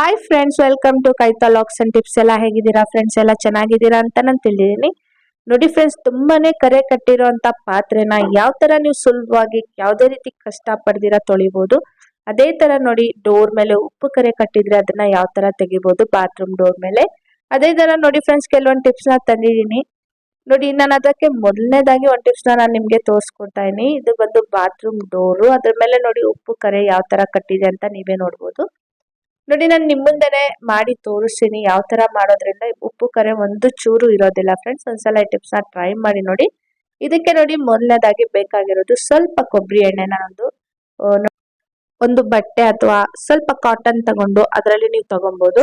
Hi friends welcome to ಕೈತಾ ಲಾಕ್ಸ್ and tips ಎಲ್ಲ ಹೇಗಿದ್ದೀರಾ ಫ್ರೆಂಡ್ಸ್ ಎಲ್ಲ ಚೆನ್ನಾಗಿದ್ದೀರಾ ಅಂತ ನಾನು ತಿಳಿದೀನಿ ನೋಡಿ ಫ್ರೆಂಡ್ಸ್ ತುಂಬಾನೇ ಕರೆ ಕಟ್ಟಿರುವಂತ ಪಾತ್ರೆನ ಯಾವ ತರ ನೀವು ಸುಲಭವಾಗಿ ಯಾವುದೇ ರೀತಿ ಕಷ್ಟ ಪಡೆದಿರಾ ತೊಳಿಬಹುದು ಅದೇ ತರ ನೋಡಿ ಡೋರ್ ಮೇಲೆ ಉಪ್ಪು ಕರೆ ಕಟ್ಟಿದ್ರೆ ಅದನ್ನ ಯಾವ ತರ ತೆಗಿಬಹುದು ಬಾತ್ರೂಮ್ ಡೋರ್ ಮೇಲೆ. ಅದೇ ತರ ನೋಡಿ ಫ್ರೆಂಡ್ಸ್ ಕೆಲವೊಂದು ಟಿಪ್ಸ್ನ ತಂದಿದ್ದೀನಿ. ನೋಡಿ ನಾನು ಅದಕ್ಕೆ ಮೊದಲನೇದಾಗಿ ಒಂದು ಟಿಪ್ಸ್ ನಾನು ನಿಮಗೆ ತೋರಿಸ್ಕೊಡ್ತಾ ಇದೀನಿ. ಇದು ಬಂದು ಬಾತ್ರೂಮ್ ಡೋರು ಅದ್ರ ಮೇಲೆ ನೋಡಿ ಉಪ್ಪು ಕರೆ ಯಾವ ತರ ಕಟ್ಟಿದೆ ಅಂತ ನೀವೇ ನೋಡ್ಬೋದು. ನೋಡಿ, ನಾನು ನಿಮ್ಮ ಮುಂದೆನೆ ಮಾಡಿ ತೋರಿಸ್ತೀನಿ ಯಾವ ತರ ಮಾಡೋದ್ರಿಂದ ಉಪ್ಪು ಕರೆ ಒಂದು ಚೂರು ಇರೋದಿಲ್ಲ ಫ್ರೆಂಡ್ಸ್ ಒಂದ್ಸಲ ಈ ಟಿಪ್ಸ್ನ ಟ್ರೈ ಮಾಡಿ ನೋಡಿ. ಇದಕ್ಕೆ ನೋಡಿ ಮೊದಲನೇದಾಗಿ ಬೇಕಾಗಿರೋದು ಸ್ವಲ್ಪ ಕೊಬ್ಬರಿ ಎಣ್ಣೆನ ಒಂದು ಒಂದು ಬಟ್ಟೆ ಅಥವಾ ಸ್ವಲ್ಪ ಕಾಟನ್ ತಗೊಂಡು ಅದರಲ್ಲಿ ನೀವು ತಗೊಬಹುದು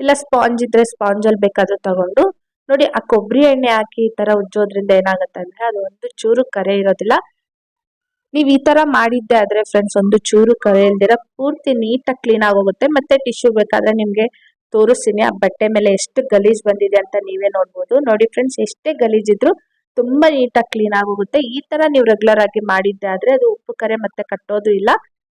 ಇಲ್ಲ ಸ್ಪಾಂಜ್ ಇದ್ರೆ ಸ್ಪಾಂಜ್ ಅಲ್ಲಿ ಬೇಕಾದ್ರೂ ತಗೊಂಡು. ನೋಡಿ, ಆ ಕೊಬ್ಬರಿ ಎಣ್ಣೆ ಹಾಕಿ ಈ ತರ ಉಜ್ಜೋದ್ರಿಂದ ಏನಾಗುತ್ತೆ ಅಂದ್ರೆ ಅದು ಒಂದು ಚೂರು ಕರೆ ಇರೋದಿಲ್ಲ. ನೀವ್ ಈ ತರ ಮಾಡಿದ್ದೆ ಆದ್ರೆ ಫ್ರೆಂಡ್ಸ್ ಒಂದು ಚೂರು ಕರೆ ಇಲ್ದಿರ, ಪೂರ್ತಿ ನೀಟಾಗಿ ಕ್ಲೀನ್ ಆಗೋಗುತ್ತೆ. ಮತ್ತೆ ಟಿಶ್ಯೂ ಬೇಕಾದ್ರೆ ನಿಮ್ಗೆ ತೋರಿಸ್ತೀನಿ. ಆ ಬಟ್ಟೆ ಮೇಲೆ ಎಷ್ಟು ಗಲೀಜ್ ಬಂದಿದೆ ಅಂತ ನೀವೇ ನೋಡ್ಬೋದು. ನೋಡಿ ಫ್ರೆಂಡ್ಸ್ ಎಷ್ಟೇ ಗಲೀಜ್ ಇದ್ರು ತುಂಬಾ ನೀಟಾಗಿ ಕ್ಲೀನ್ ಆಗೋಗುತ್ತೆ. ಈ ತರ ನೀವು ರೆಗ್ಯುಲರ್ ಆಗಿ ಮಾಡಿದ್ದೆ ಆದ್ರೆ ಅದು ಉಪ್ಪು, ಕರೆ ಮತ್ತೆ ಕಟ್ಟೋದು ಇಲ್ಲ.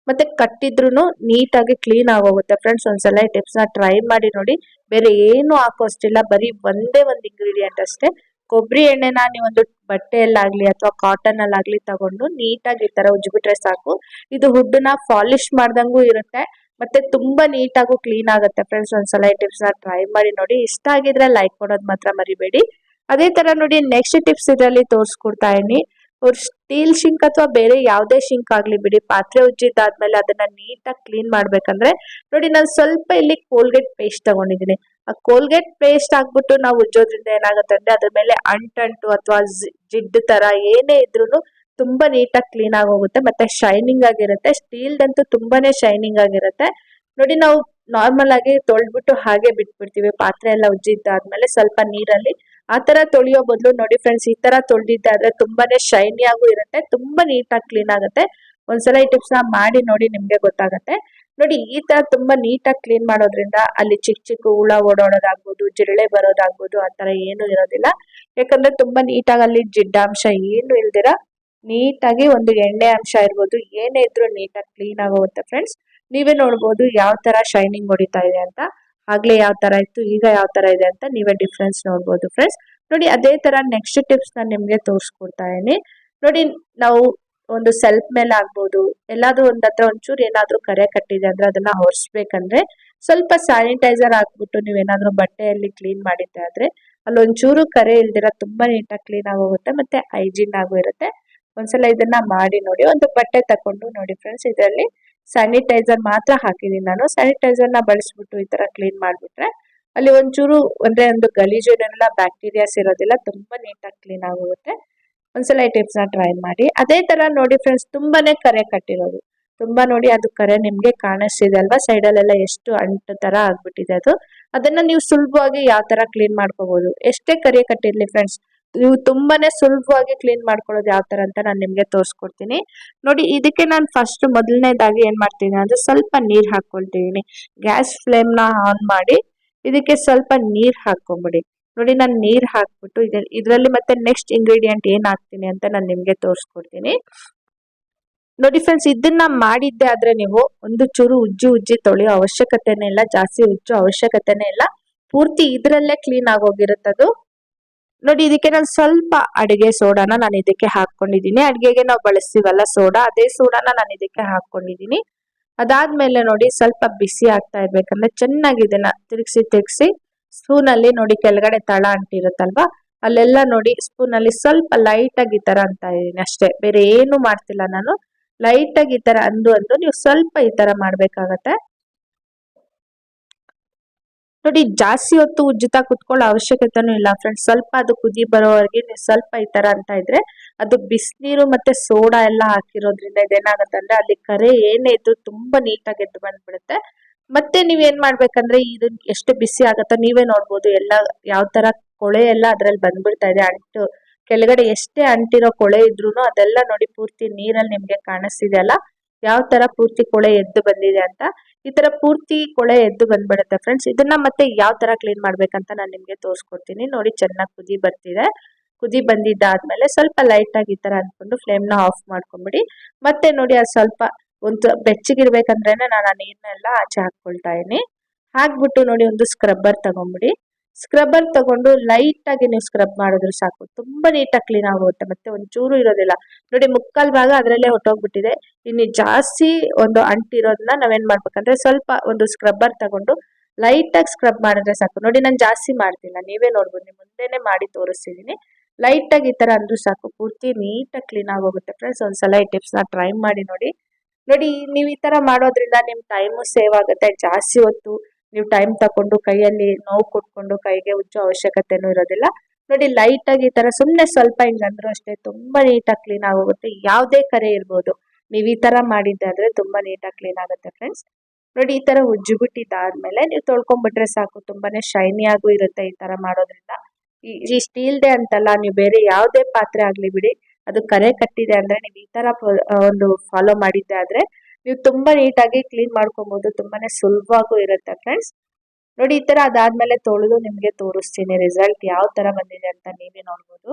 ಮತ್ತೆ ಕಟ್ಟಿದ್ರು ನೀಟಾಗಿ ಕ್ಲೀನ್ ಆಗೋಗುತ್ತೆ. ಫ್ರೆಂಡ್ಸ್ ಒಂದ್ಸಲ ಟಿಪ್ಸ್ನ ಟ್ರೈ ಮಾಡಿ ನೋಡಿ. ಬೇರೆ ಏನು ಹಾಕೋಷ್ಟಿಲ್ಲ ಬರೀ ಒಂದೇ ಒಂದು ಇಂಗ್ರೀಡಿಯೆಂಟ್ ಅಷ್ಟೇ. ಕೊಬ್ಬರಿ ಎಣ್ಣೆನ ನೀವೊಂದು ಬಟ್ಟೆಯಲ್ಲಾಗ್ಲಿ ಅಥವಾ ಕಾಟನ್ ಅಲ್ಲಾಗ್ಲಿ ತಗೊಂಡು ನೀಟಾಗಿ ಈ ತರ ಉಜ್ಬಿಟ್ರೆ ಸಾಕು. ಇದು ಹುಡ್ಡನ್ನ ಪಾಲಿಶ್ ಮಾಡ್ದಂಗೂ ಇರುತ್ತೆ. ಮತ್ತೆ ತುಂಬಾ ನೀಟಾಗೂ ಕ್ಲೀನ್ ಆಗುತ್ತೆ ಫ್ರೆಂಡ್ಸ್ ಒಂದ್ಸಲ ಈ ಟಿಪ್ಸ್ನ ಟ್ರೈ ಮಾಡಿ ನೋಡಿ. ಇಷ್ಟ ಆಗಿದ್ರೆ ಲೈಕ್ ಮಾಡೋದ್ ಮಾತ್ರ ಮರಿಬೇಡಿ. ಅದೇ ತರ ನೋಡಿ ನೆಕ್ಸ್ಟ್ ಟಿಪ್ಸ್ ಇದರಲ್ಲಿ ತೋರಿಸ್ಕೊಡ್ತಾ ಇದೀನಿ ಅವ್ರು ಸ್ಟೀಲ್ ಶಿಂಕ್ ಅಥವಾ ಬೇರೆ ಯಾವುದೇ ಶಿಂಕ್ ಆಗ್ಲಿ ಬಿಡಿ, ಪಾತ್ರೆ ಉಜ್ಜಿದ್ದಾದ್ಮೇಲೆ ಅದನ್ನ ನೀಟಾಗಿ ಕ್ಲೀನ್ ಮಾಡ್ಬೇಕಂದ್ರೆ ನೋಡಿ ನಾನು ಸ್ವಲ್ಪ ಇಲ್ಲಿ ಕೋಲ್ಗೇಟ್ ಪೇಸ್ಟ್ ತಗೊಂಡಿದ್ದೀನಿ. ಆ ಕೋಲ್ಗೇಟ್ ಪೇಸ್ಟ್ ಹಾಕ್ಬಿಟ್ಟು ನಾವು ಉಜ್ಜೋದ್ರಿಂದ ಏನಾಗುತ್ತೆ ಅಂದ್ರೆ ಅದ್ರ ಮೇಲೆ ಅಂಟಂಟು ಅಥವಾ ಜಿಡ್ಡು ತರ ಏನೇ ಇದ್ರೂನು ತುಂಬಾ ನೀಟಾಗಿ ಕ್ಲೀನ್ ಆಗೋಗುತ್ತೆ ಮತ್ತೆ ಶೈನಿಂಗ್ ಆಗಿರುತ್ತೆ. ಸ್ಟೀಲ್ದಂತೂ ತುಂಬಾನೇ ಶೈನಿಂಗ್ ಆಗಿರುತ್ತೆ. ನೋಡಿ ನಾವು ನಾರ್ಮಲ್ ಆಗಿ ತೊಳ್ದ್ಬಿಟ್ಟು ಹಾಗೆ ಬಿಟ್ಬಿಡ್ತೀವಿ. ಪಾತ್ರೆ ಎಲ್ಲ ಉಜ್ಜಿದ್ದಾದ್ಮೇಲೆ ಸ್ವಲ್ಪ ನೀರಲ್ಲಿ. ಆ ತರ ತೊಳೆಯೋ ಬದಲು ನೋಡಿ ಫ್ರೆಂಡ್ಸ್ ಈ ತರ ತೊಳ್ದಿದ್ದಾದ್ರೆ ತುಂಬಾನೇ ಶೈನಿ ಆಗು ಇರುತ್ತೆ. ತುಂಬಾ ನೀಟಾಗಿ ಕ್ಲೀನ್ ಆಗುತ್ತೆ. ಒಂದ್ಸಲ ಈ ಟಿಪ್ಸ್ನ ಮಾಡಿ ನೋಡಿ ನಿಮ್ಗೆ ಗೊತ್ತಾಗತ್ತೆ. ನೋಡಿ, ಈ ತರ ತುಂಬಾ ನೀಟಾಗಿ ಕ್ಲೀನ್ ಮಾಡೋದ್ರಿಂದ ಅಲ್ಲಿ ಚಿಕ್ಕ ಚಿಕ್ಕ ಹುಳ ಓಡಾಡೋದಾಗ್ಬೋದು, ಜಿರಳೆ ಬರೋದಾಗ್ಬೋದು, ಆ ತರ ಏನು ಇರೋದಿಲ್ಲ. ಯಾಕಂದ್ರೆ ತುಂಬಾ ನೀಟಾಗಿ ಅಲ್ಲಿ ಜಿಡ್ಡಾಂಶ ಏನು ಇಲ್ದಿರ ನೀಟಾಗಿ ಒಂದು ಎಣ್ಣೆ ಅಂಶ ಇರ್ಬೋದು, ಏನೇ ಇದ್ರೂ ನೀಟಾಗಿ ಕ್ಲೀನ್ ಆಗೋಗುತ್ತೆ ಫ್ರೆಂಡ್ಸ್ ನೀವೇ ನೋಡ್ಬೋದು ಯಾವ ತರ ಶೈನಿಂಗ್ ಹೊಡಿತಾ ಇದೆ ಅಂತ. ಆಗ್ಲೇ ಯಾವ ತರ ಇತ್ತು, ಈಗ ಯಾವ ತರ ಇದೆ ಅಂತ ನೀವೇ ಡಿಫ್ರೆನ್ಸ್ ನೋಡ್ಬೋದು ಫ್ರೆಂಡ್ಸ್ ನೋಡಿ, ಅದೇ ತರ ನೆಕ್ಸ್ಟ್ ಟಿಪ್ಸ್ ನಾನು ನಿಮ್ಗೆ ತೋರಿಸ್ಕೊಡ್ತಾ ಇದೀನಿ ನೋಡಿ, ನಾವು ಒಂದು ಸೆಲ್ಫ್ ಮೇಲೆ ಆಗ್ಬೋದು, ಎಲ್ಲಾದ್ರೂ ಒಂದ್ ಹತ್ರ ಒಂಚೂರು ಏನಾದ್ರೂ ಕರೆ ಕಟ್ಟಿದೆ ಅಂದ್ರೆ ಅದನ್ನ ಹೊರಿಸ್ಬೇಕಂದ್ರೆ ಸ್ವಲ್ಪ ಸ್ಯಾನಿಟೈಸರ್ ಹಾಕ್ಬಿಟ್ಟು ನೀವೇನಾದ್ರೂ ಬಟ್ಟೆಯಲ್ಲಿ ಕ್ಲೀನ್ ಮಾಡಿದ್ದೆ ಆದ್ರೆ ಅಲ್ಲಿ ಒಂಚೂರು ಕರೆ ಇಲ್ದಿರ ತುಂಬಾ ನೀಟಾಗಿ ಕ್ಲೀನ್ ಆಗೋಗುತ್ತೆ ಮತ್ತೆ ಹೈಜೀನ್ ಆಗು ಇರುತ್ತೆ. ಒಂದ್ಸಲ ಇದನ್ನ ಮಾಡಿ ನೋಡಿ, ಒಂದು ಬಟ್ಟೆ ತಕೊಂಡು ನೋಡಿ ಫ್ರೆಂಡ್ಸ್ ಇದರಲ್ಲಿ ಸ್ಯಾನಿಟೈಸರ್ ಮಾತ್ರ ಹಾಕಿದೀನಿ ನಾನು. ಸ್ಯಾನಿಟೈಸರ್ನ ಬಳಸ್ಬಿಟ್ಟು ಈ ತರ ಕ್ಲೀನ್ ಮಾಡ್ಬಿಟ್ರೆ ಅಲ್ಲಿ ಒಂಚೂರು ಅಂದ್ರೆ ಒಂದು ಗಲೀಜು ಏನೆಲ್ಲ ಬ್ಯಾಕ್ಟೀರಿಯಾಸ್ ಇರೋದಿಲ್ಲ, ತುಂಬಾ ನೀಟಾಗಿ ಕ್ಲೀನ್ ಆಗೋಗುತ್ತೆ. ಒಂದ್ಸಲ ಈ ಟಿಪ್ಸ್ನ ಟ್ರೈ ಮಾಡಿ. ಅದೇ ತರ ನೋಡಿ ಫ್ರೆಂಡ್ಸ್ ತುಂಬಾನೇ ಕರೆ ಕಟ್ಟಿರೋದು. ತುಂಬಾ ನೋಡಿ ಅದು ಕರೆ ನಿಮಗೆ ಕಾಣಿಸ್ತಿದೆ ಅಲ್ವಾ? ಸೈಡ್ ಅಲ್ಲೆಲ್ಲ ಎಷ್ಟು ಅಂಟು ತರ ಆಗ್ಬಿಟ್ಟಿದೆ ಅದು. ಅದನ್ನ ನೀವು ಸುಲಭವಾಗಿ ಯಾವ ತರ ಕ್ಲೀನ್ ಮಾಡ್ಕೋಬಹುದು ಎಷ್ಟೇ ಕರೆ ಕಟ್ಟಿರಲಿ ಫ್ರೆಂಡ್ಸ್ ನೀವು ತುಂಬಾನೇ ಸುಲಭವಾಗಿ ಕ್ಲೀನ್ ಮಾಡ್ಕೊಳ್ಳೋದು ಯಾವ ತರ ಅಂತ ನಾನು ನಿಮಗೆ ತೋರಿಸ್ಕೊಡ್ತೀನಿ. ನೋಡಿ, ಇದಕ್ಕೆ ನಾನು ಫಸ್ಟ್ ಮೊದಲನೇದಾಗಿ ಏನು ಮಾಡ್ತೀನಿ ಅಂದ್ರೆ ಸ್ವಲ್ಪ ನೀರು ಹಾಕ್ಕೊಳ್ತಿದ್ದೀನಿ ಗ್ಯಾಸ್ ಫ್ಲೇಮ್ನ ಆನ್ ಮಾಡಿ, ಇದಕ್ಕೆ ಸ್ವಲ್ಪ ನೀರು ಹಾಕೊಂಬಿಡಿ ನೋಡಿ, ನಾನು ನೀರು ಹಾಕ್ಬಿಟ್ಟು ಇದರಲ್ಲಿ ಮತ್ತೆ ನೆಕ್ಸ್ಟ್ ಇಂಗ್ರೀಡಿಯೆಂಟ್ ಏನ್ ಹಾಕ್ತೀನಿ ಅಂತ ನಾನು ನಿಮ್ಗೆ ತೋರಿಸ್ಕೊಡ್ತೀನಿ. ನೋಡಿ ಫ್ರೆಂಡ್ಸ್ ಇದನ್ನ ಮಾಡಿದ್ದೆ ಆದ್ರೆ ನೀವು ಒಂದು ಚೂರು ಉಜ್ಜಿ ಉಜ್ಜಿ ತೊಳೆಯೋ ಅವಶ್ಯಕತೆನೇ ಇಲ್ಲ, ಜಾಸ್ತಿ ಉಜ್ಜೋ ಅವಶ್ಯಕತೆನೇ ಇಲ್ಲ. ಪೂರ್ತಿ ಇದ್ರಲ್ಲೇ ಕ್ಲೀನ್ ಆಗೋಗಿರುತ್ತದು ನೋಡಿ, ಇದಕ್ಕೆ ನಾನು ಸ್ವಲ್ಪ ಅಡಿಗೆ ಸೋಡಾನ ನಾನು ಇದಕ್ಕೆ ಹಾಕೊಂಡಿದ್ದೀನಿ ಅಡಿಗೆಗೆ ನಾವು ಬಳಸ್ತೀವಲ್ಲ ಸೋಡಾ, ಅದೇ ಸೋಡಾನ ನಾನು ಇದಕ್ಕೆ ಹಾಕೊಂಡಿದ್ದೀನಿ ಅದಾದ್ಮೇಲೆ ನೋಡಿ, ಸ್ವಲ್ಪ ಬಿಸಿ ಆಗ್ತಾ ಇರ್ಬೇಕಂದ್ರೆ ಚೆನ್ನಾಗಿ ಇದನ್ನ ತಿರುಗಿಸಿ ತಿರುಗಿಸಿ ಸ್ಪೂನ್ ಅಲ್ಲಿ ನೋಡಿ ಕೆಳಗಡೆ ತಳ ಅಂಟಿರುತ್ತಲ್ವಾ? ಅಲ್ಲೆಲ್ಲ ನೋಡಿ ಸ್ಪೂನ್ ಅಲ್ಲಿ ಸ್ವಲ್ಪ ಲೈಟ್ ಆಗಿ ಈ ತರ ಅಂತ ಇದೀನಿ ಅಷ್ಟೇ. ಬೇರೆ ಏನು ಮಾಡ್ತಿಲ್ಲ ನಾನು. ಲೈಟ್ ಆಗಿ ಈ ತರ ಅಂದು ಅಂದು ನೀವು ಸ್ವಲ್ಪ ಈ ತರ ಮಾಡ್ಬೇಕಾಗತ್ತೆ. ನೋಡಿ ಜಾಸ್ತಿ ಹೊತ್ತು ಉಜ್ಜುತ್ತಾ ಕುತ್ಕೊಳ್ಳೋ ಅವಶ್ಯಕತೆನೂ ಇಲ್ಲ ಫ್ರೆಂಡ್ಸ್ ಸ್ವಲ್ಪ ಅದು ಕುದಿ ಬರೋವರೆಗೆ ನೀವು ಸ್ವಲ್ಪ ಈ ತರ ಅಂತ ಇದ್ರೆ ಅದು ಬಿಸಿನೀರು ಮತ್ತೆ ಸೋಡಾ ಎಲ್ಲ ಹಾಕಿರೋದ್ರಿಂದ ಇದೇನಾಗತ್ತೆ ಅಂದ್ರೆ ಅಲ್ಲಿ ಕರೆ ಏನೇ ಇದ್ರು ತುಂಬಾ ನೀಟಾಗಿ ಎದ್ದು ಬಂದ್ಬಿಡುತ್ತೆ. ಮತ್ತೆ ನೀವ್ ಏನ್ ಮಾಡ್ಬೇಕಂದ್ರೆ ಇದನ್ ಎಷ್ಟು ಬಿಸಿ ಆಗತ್ತೋ ನೀವೇ ನೋಡ್ಬೋದು. ಎಲ್ಲ ಯಾವ ತರ ಕೊಳೆ ಎಲ್ಲ ಅದ್ರಲ್ಲಿ ಬಂದ್ಬಿಡ್ತಾ ಇದೆ. ಅಂಟು, ಕೆಳಗಡೆ ಎಷ್ಟೇ ಅಂಟಿರೋ ಕೊಳೆ ಇದ್ರು ಅದೆಲ್ಲ ನೋಡಿ ಪೂರ್ತಿ ನೀರಲ್ಲಿ ನಿಮ್ಗೆ ಕಾಣಿಸ್ತಿದೆ ಅಲ್ಲ? ಯಾವ ತರ ಪೂರ್ತಿ ಕೊಳೆ ಎದ್ದು ಬಂದಿದೆ ಅಂತ. ಈ ತರ ಪೂರ್ತಿ ಕೊಳೆ ಎದ್ದು ಬಂದ್ಬಿಡುತ್ತೆ ಫ್ರೆಂಡ್ಸ್ ಇದನ್ನ ಮತ್ತೆ ಯಾವ ತರ ಕ್ಲೀನ್ ಮಾಡ್ಬೇಕಂತ ನಾನು ನಿಮ್ಗೆ ತೋರಿಸ್ಕೊಡ್ತೀನಿ. ನೋಡಿ ಚೆನ್ನಾಗಿ ಕುದಿ ಬರ್ತಿದೆ. ಕುದಿ ಬಂದಿದ್ದಾದ್ಮೇಲೆ ಸ್ವಲ್ಪ ಲೈಟ್ ಆಗಿ ಈ ತರ ಅನ್ಕೊಂಡು ಫ್ಲೇಮ್ನ ಆಫ್ ಮಾಡ್ಕೊಂಬಿಡಿ. ಮತ್ತೆ ನೋಡಿ ಅದು ಸ್ವಲ್ಪ ಒಂದು ಬೆಚ್ಚಗಿರ್ಬೇಕಂದ್ರೇನೆ ನಾನು ಆ ನೀರನ್ನೆಲ್ಲ ಆಚೆ ಹಾಕ್ಕೊಳ್ತಾ ಇದ್ದೀನಿ. ಹಾಕ್ಬಿಟ್ಟು ನೋಡಿ ಒಂದು ಸ್ಕ್ರಬ್ಬರ್ ತಗೊಂಬಿಡಿ. ಸ್ಕ್ರಬ್ಬರ್ ತಗೊಂಡು ಲೈಟ್ ಆಗಿ ನೀವು ಸ್ಕ್ರಬ್ ಮಾಡಿದ್ರೆ ಸಾಕು. ತುಂಬಾ ನೀಟಾಗಿ ಕ್ಲೀನ್ ಆಗುತ್ತೆ ಮತ್ತೆ ಒಂಚೂರು ಇರೋದಿಲ್ಲ. ನೋಡಿ ಮುಕ್ಕಾಲ್ ಭಾಗ ಅದರಲ್ಲೇ ಹೊಟ್ಟೋಗ್ಬಿಟ್ಟಿದೆ ಇನ್ನು ಜಾಸ್ತಿ ಒಂದು ಅಂಟಿರೋದನ್ನ ನಾವೇನ್ ಮಾಡ್ಬೇಕಂದ್ರೆ ಸ್ವಲ್ಪ ಒಂದು ಸ್ಕ್ರಬ್ಬರ್ ತಗೊಂಡು ಲೈಟ್ ಆಗಿ ಸ್ಕ್ರಬ್ ಮಾಡಿದ್ರೆ ಸಾಕು. ನೋಡಿ ನಾನು ಜಾಸ್ತಿ ಮಾಡ್ತಿಲ್ಲ. ನೀವೇ ನೋಡ್ಬೋದು. ನಿಮ್ ಮುಂದೆನೆ ಮಾಡಿ ತೋರಿಸ್ತಿದ್ದೀನಿ ಲೈಟ್ ಆಗಿ ಈ ತರ ಅಂದ್ರೂ ಸಾಕು. ಪೂರ್ತಿ ನೀಟಾಗಿ ಕ್ಲೀನ್ ಆಗೋಗುತ್ತೆ. ಫ್ರೆಂಡ್ಸ್ ಒಂದ್ಸಲ ಈ ಟಿಪ್ಸ್ನ ಟ್ರೈ ಮಾಡಿ ನೋಡಿ. ನೋಡಿ, ನೀವು ಈ ತರ ಮಾಡೋದ್ರಿಂದ ನಿಮ್ ಟೈಮು ಸೇವ್ ಆಗುತ್ತೆ. ಜಾಸ್ತಿ ಹೊತ್ತು ನೀವು ಟೈಮ್ ತಕೊಂಡು ಕೈಯಲ್ಲಿ ನೋವು ಕೊಟ್ಕೊಂಡು ಕೈಗೆ ಉಜ್ಜೋ ಅವಶ್ಯಕತೆನೂ ಇರೋದಿಲ್ಲ. ನೋಡಿ ಲೈಟ್ ಆಗಿ ಈ ತರ ಸುಮ್ಮನೆ ಸ್ವಲ್ಪ ಹಿಂಗಂದ್ರೂ ಅಷ್ಟೇ ತುಂಬಾ ನೀಟಾಗಿ ಕ್ಲೀನ್ ಆಗೋಗುತ್ತೆ. ಯಾವುದೇ ಕರೆ ಇರ್ಬೋದು. ನೀವು ಈ ತರ ಮಾಡಿದ್ದಾದ್ರೆ ತುಂಬಾ ನೀಟಾಗಿ ಕ್ಲೀನ್ ಆಗುತ್ತೆ ಫ್ರೆಂಡ್ಸ್ ನೋಡಿ, ಈ ತರ ಉಜ್ಜಿಬಿಟ್ಟಿದ್ದಾದ್ಮೇಲೆ ನೀವು ತೊಳ್ಕೊಂಡ್ಬಿಟ್ರೆ ಸಾಕು. ತುಂಬಾನೇ ಶೈನಿ ಆಗು ಇರುತ್ತೆ ಈ ತರ ಮಾಡೋದ್ರಿಂದ. ಈ- ಸ್ಟೀಲ್ ದೇ ಅಂತಲ್ಲ, ನೀವು ಬೇರೆ ಯಾವುದೇ ಪಾತ್ರೆ ಆಗ್ಲಿ ಬಿಡಿ ಅದು ಕರೆ ಕಟ್ಟಿದೆ ಅಂದ್ರೆ ನೀವು ಈ ತರ ಒಂದು ಫಾಲೋ ಮಾಡಿದ್ದೆ ಆದ್ರೆ ನೀವು ತುಂಬಾ ನೀಟಾಗಿ ಕ್ಲೀನ್ ಮಾಡ್ಕೊಬಹುದು ತುಂಬಾನೇ ಸುಲಭವಾಗೂ ಇರುತ್ತೆ ಫ್ರೆಂಡ್ಸ್ ನೋಡಿ, ಈ ತರ ಅದಾದ್ಮೇಲೆ ತೊಳೆದು ನಿಮ್ಗೆ ತೋರಿಸ್ತೀನಿ ರಿಸಲ್ಟ್ ಯಾವ ತರ ಬಂದಿದೆ ಅಂತ ನೀವೇ ನೋಡ್ಬೋದು.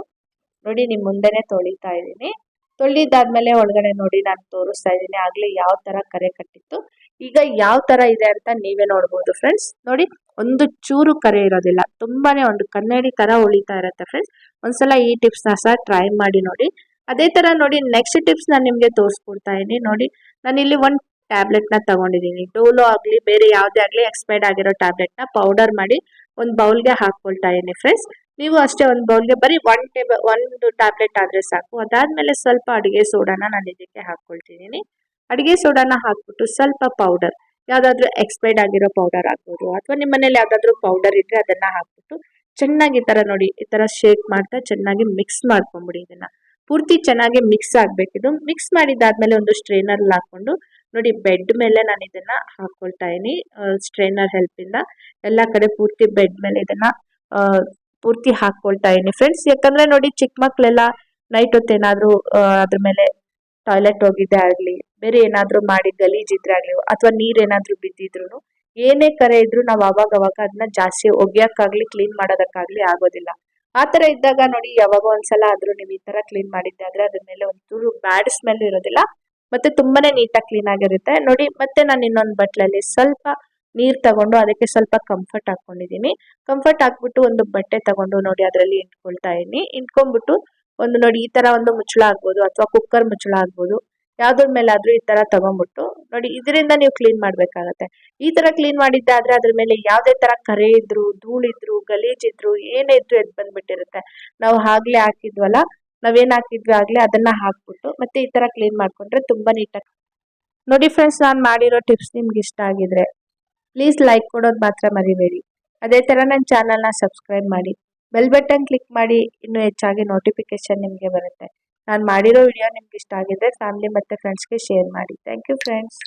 ನೋಡಿ, ನಿಮ್ ಮುಂದೆನೆ ತೊಳಿತಾ ಇದ್ದೀನಿ. ತೊಳಿದಾದ್ಮೇಲೆ ಒಳಗಡೆ ನೋಡಿ, ನಾನು ತೋರಿಸ್ತಾ ಇದ್ದೀನಿ. ಆಗ್ಲೇ ಯಾವ ತರ ಕರೆ ಕಟ್ಟಿತ್ತು. ಈಗ ಯಾವ ತರ ಇದೆ ಅಂತ ನೀವೇ ನೋಡ್ಬೋದು ಫ್ರೆಂಡ್ಸ್ ನೋಡಿ, ಒಂದು ಚೂರು ಕರೆ ಇರೋದಿಲ್ಲ. ತುಂಬಾನೇ ಒಂದು ಕನ್ನಡಿ ತರ ಉಳಿತಾ ಇರುತ್ತೆ ಫ್ರೆಂಡ್ಸ್ ಒಂದ್ಸಲ ಈ ಟಿಪ್ಸ್ನ ಸಹ ಟ್ರೈ ಮಾಡಿ ನೋಡಿ. ಅದೇ ತರ ನೋಡಿ ನೆಕ್ಸ್ಟ್ ಟಿಪ್ಸ್ ನಾನು ನಿಮ್ಗೆ ತೋರಿಸ್ಕೊಡ್ತಾ ಇದ್ದೀನಿ. ನೋಡಿ, ನಾನು ಇಲ್ಲಿ ಒಂದು ಟ್ಯಾಬ್ಲೆಟ್ನ ತಗೊಂಡಿದ್ದೀನಿ. ಡೋಲೋ ಆಗ್ಲಿ, ಬೇರೆ ಯಾವ್ದೇ ಆಗ್ಲಿ ಎಕ್ಸ್ಪೈರ್ಡ್ ಆಗಿರೋ ಟ್ಯಾಬ್ಲೆಟ್ನ ಪೌಡರ್ ಮಾಡಿ ಒಂದು ಬೌಲ್ಗೆ ಹಾಕೊಳ್ತಾ ಇದೀನಿ ಫ್ರೆಂಡ್ಸ್ ನೀವು ಅಷ್ಟೇ ಒಂದು ಬೌಲ್ಗೆ ಬರೀ ಒನ್ ಟೇಬಲ್ ಒಂದು ಟ್ಯಾಬ್ಲೆಟ್ ಆದ್ರೆ ಸಾಕು. ಅದಾದ್ಮೇಲೆ ಸ್ವಲ್ಪ ಅಡುಗೆ ಸೋಡಾನ ನಾನು ಇದಕ್ಕೆ ಹಾಕೊಳ್ತಿದ್ದೀನಿ ಅಡಿಗೆ ಸೋಡಾನ ಹಾಕ್ಬಿಟ್ಟು ಸ್ವಲ್ಪ ಪೌಡರ್ ಯಾವುದಾದ್ರೂ ಎಕ್ಸ್ಪೈರ್ಡ್ ಆಗಿರೋ ಪೌಡರ್ ಆಗ್ಬೋದು ಅಥವಾ ನಿಮ್ಮ ಮನೇಲಿ ಯಾವುದಾದ್ರೂ ಪೌಡರ್ ಇದ್ರೆ ಅದನ್ನ ಹಾಕ್ಬಿಟ್ಟು ಚೆನ್ನಾಗಿ ಈ ಥರ ನೋಡಿ, ಈ ಥರ ಶೇಕ್ ಮಾಡ್ತಾ ಚೆನ್ನಾಗಿ ಮಿಕ್ಸ್ ಮಾಡ್ಕೊಂಬಿಡಿ ಇದನ್ನು. ಪೂರ್ತಿ ಚೆನ್ನಾಗಿ ಮಿಕ್ಸ್ ಆಗಬೇಕಿದು ಮಿಕ್ಸ್ ಮಾಡಿದಾದ್ಮೇಲೆ ಒಂದು ಸ್ಟ್ರೈನರ್ ಹಾಕ್ಕೊಂಡು ನೋಡಿ ಬೆಡ್ ಮೇಲೆ ನಾನು ಇದನ್ನು ಹಾಕ್ಕೊಳ್ತಾ ಇದ್ದೀನಿ. ಸ್ಟ್ರೈನರ್ ಹೆಲ್ಪ್ ಇಂದ ಎಲ್ಲಾ ಕಡೆ ಪೂರ್ತಿ ಬೆಡ್ ಮೇಲೆ ಇದನ್ನು ಪೂರ್ತಿ ಹಾಕ್ಕೊಳ್ತಾ ಇದೀನಿ ಫ್ರೆಂಡ್ಸ್ ಯಾಕಂದರೆ ನೋಡಿ ಚಿಕ್ಕ ಮಕ್ಕಳೆಲ್ಲ ನೈಟ್ ಹೊತ್ತು ಏನಾದ್ರು ಅದ್ರ ಮೇಲೆ ಟಾಯ್ಲೆಟ್ ಹೋಗಿದ್ದೆ ಆಗ್ಲಿ, ಬೇರೆ ಏನಾದ್ರು ಮಾಡಿ ಗಲೀಜಿದ್ರೆ ಆಗ್ಲಿ, ಅಥವಾ ನೀರ್ ಏನಾದ್ರು ಬಿದ್ದಿದ್ರು ಏನೇ ಕರೆ ಇದ್ರು ನಾವು ಅವಾಗ ಅವಾಗ ಅದನ್ನ ಜಾಸ್ತಿ ಒಗ್ಯಕ್ಕಾಗ್ಲಿ ಕ್ಲೀನ್ ಮಾಡೋದಕ್ಕಾಗ್ಲಿ ಆಗೋದಿಲ್ಲ. ಆ ತರ ಇದ್ದಾಗ ನೋಡಿ, ಯಾವಾಗ ಒಂದ್ಸಲ ಆದ್ರೂ ನೀವು ಈ ತರ ಕ್ಲೀನ್ ಮಾಡಿದ್ದೆ ಆದ್ರೆ ಅದ್ರ ಮೇಲೆ ಒಂಚೂರು ಬ್ಯಾಡ್ ಸ್ಮೆಲ್ ಇರೋದಿಲ್ಲ, ಮತ್ತೆ ತುಂಬಾನೇ ನೀಟಾಗಿ ಕ್ಲೀನ್ ಆಗಿರುತ್ತೆ. ನೋಡಿ, ಮತ್ತೆ ನಾನು ಇನ್ನೊಂದು ಬಟ್ಲಲ್ಲಿ ಸ್ವಲ್ಪ ನೀರ್ ತಗೊಂಡು ಅದಕ್ಕೆ ಸ್ವಲ್ಪ ಕಂಫರ್ಟ್ ಹಾಕೊಂಡಿದೀನಿ ಕಂಫರ್ಟ್ ಹಾಕ್ಬಿಟ್ಟು ಒಂದು ಬಟ್ಟೆ ತಗೊಂಡು ನೋಡಿ ಅದರಲ್ಲಿ ಇಟ್ಕೊಳ್ತಾ ಇದೀನಿ ಇಟ್ಕೊಂಡ್ಬಿಟ್ಟು ಒಂದು ನೋಡಿ, ಈ ತರ ಒಂದು ಮುಚ್ಚಳ ಆಗ್ಬೋದು ಅಥವಾ ಕುಕ್ಕರ್ ಮುಚ್ಚಳ ಆಗ್ಬೋದು. ಯಾವ್ದ್ರ ಮೇಲಾದ್ರೂ ಈ ತರ ತಗೊಂಡ್ಬಿಟ್ಟು ನೋಡಿ, ಇದರಿಂದ ನೀವು ಕ್ಲೀನ್ ಮಾಡ್ಬೇಕಾಗತ್ತೆ. ಈ ತರ ಕ್ಲೀನ್ ಮಾಡಿದ್ದಾದ್ರೆ ಅದ್ರ ಮೇಲೆ ಯಾವ್ದೇ ತರ ಕರೆ ಇದ್ರು ಧೂಳಿದ್ರು ಗಲೀಜಿದ್ರು ಏನೇ ಇದ್ರು ಎದ್ ಬಂದ್ಬಿಟ್ಟಿರುತ್ತೆ. ನಾವು ಆಗ್ಲೇ ಹಾಕಿದ್ವಲ್ಲ, ನಾವೇನ್ ಹಾಕಿದ್ವಿ ಆಗ್ಲೇ ಅದನ್ನ ಹಾಕ್ಬಿಟ್ಟು ಮತ್ತೆ ಈ ತರ ಕ್ಲೀನ್ ಮಾಡ್ಕೊಂಡ್ರೆ ತುಂಬಾ ನೀಟಾಗಿ ನೋಡಿ ಫ್ರೆಂಡ್ಸ್ ನಾನು ಮಾಡಿರೋ ಟಿಪ್ಸ್ ನಿಮ್ಗೆ ಇಷ್ಟ ಆಗಿದ್ರೆ ಪ್ಲೀಸ್ ಲೈಕ್ ಕೊಡೋದು ಮಾತ್ರ ಮರಿಬೇಡಿ. ಅದೇ ತರ ನನ್ನ ಚಾನಲ್ನ ಸಬ್ಸ್ಕ್ರೈಬ್ ಮಾಡಿ. ಬೆಲ್ ಬಟನ್ ಕ್ಲಿಕ್ ಮಾಡಿ ಇನ್ನೂ ಹೆಚ್ಚಾಗಿ ನೋಟಿಫಿಕೇಶನ್ ನಿಮಗೆ ಬರುತ್ತೆ. ನಾನು ಮಾಡಿರೋ ವಿಡಿಯೋ ನಿಮ್ಗೆ ಇಷ್ಟ ಆಗಿದ್ರೆ ಫ್ಯಾಮಿಲಿ ಮತ್ತು ಫ್ರೆಂಡ್ಸ್ಗೆ ಶೇರ್ ಮಾಡಿ. Thank you friends